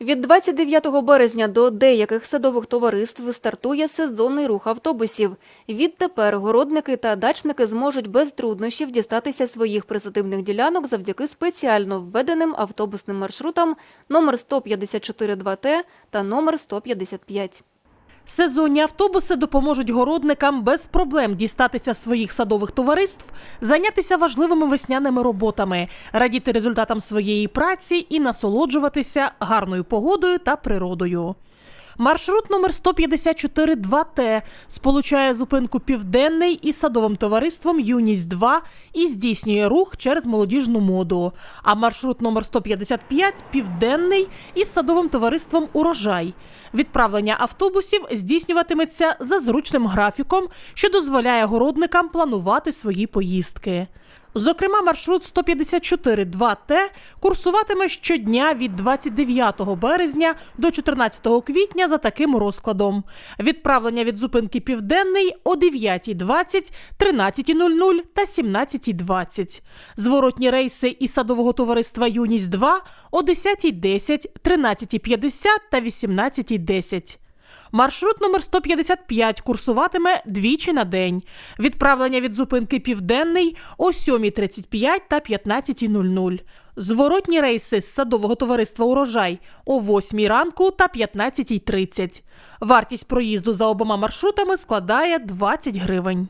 Від 29 березня до деяких садових товариств стартує сезонний рух автобусів. Відтепер городники та дачники зможуть без труднощів дістатися своїх присадибних ділянок завдяки спеціально введеним автобусним маршрутам номер 154-2Т та номер 155. Сезонні автобуси допоможуть городникам без проблем дістатися своїх садових товариств, зайнятися важливими весняними роботами, радіти результатам своєї праці і насолоджуватися гарною погодою та природою. Маршрут номер 154 2Т сполучає зупинку Південний із садовим товариством Юність 2 і здійснює рух через молодіжну моду. А маршрут номер 155 Південний із садовим товариством Урожай. Відправлення автобусів здійснюватиметься за зручним графіком, що дозволяє городникам планувати свої поїздки. Зокрема, маршрут 154 2Т курсуватиме щодня від 29 березня до 14 квітня за таким розкладом. Відправлення від зупинки Південний о 9.20, 13.00 та 17.20. Зворотні рейси із садового товариства Юність 2 о 10.10, 13.50 та 18.10. Маршрут номер 155 курсуватиме двічі на день. Відправлення від зупинки Південний о 7.35 та 15.00. Зворотні рейси з садового товариства Урожай о 8 ранку та 15.30. Вартість проїзду за обома маршрутами складає 20 гривень.